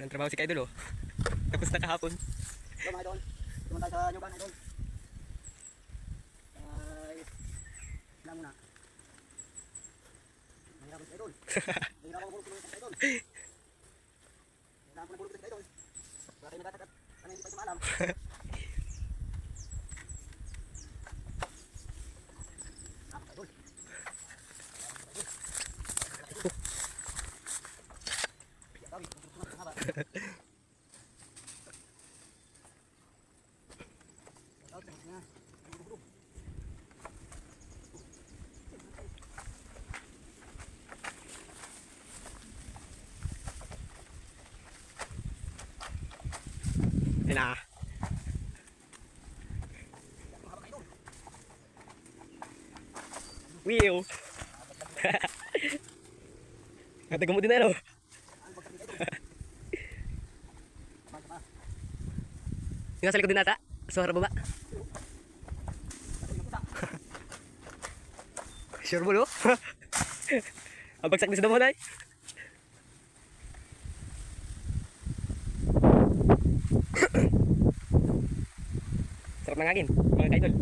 Walang trabaho si Kaidol oh. Tapos na kahapon. Ito mga idol. Tuman tayo sa nyugan idol. Ay, lang muna. Mahirapan si idol. Mahirapan ko kulong si idol. Mahirapan ko kulong si idol. Wala tayo nagkatakat. Ano hindi pa ito maalam. Yan na. Mahaba kayo. Wiyo. Kataga mo din na ano. Yung nasa likod din nata. Sa harap baba. Sure mo no? Ang bagsak din sa damo na Sarap ng hangin, mga kaidol.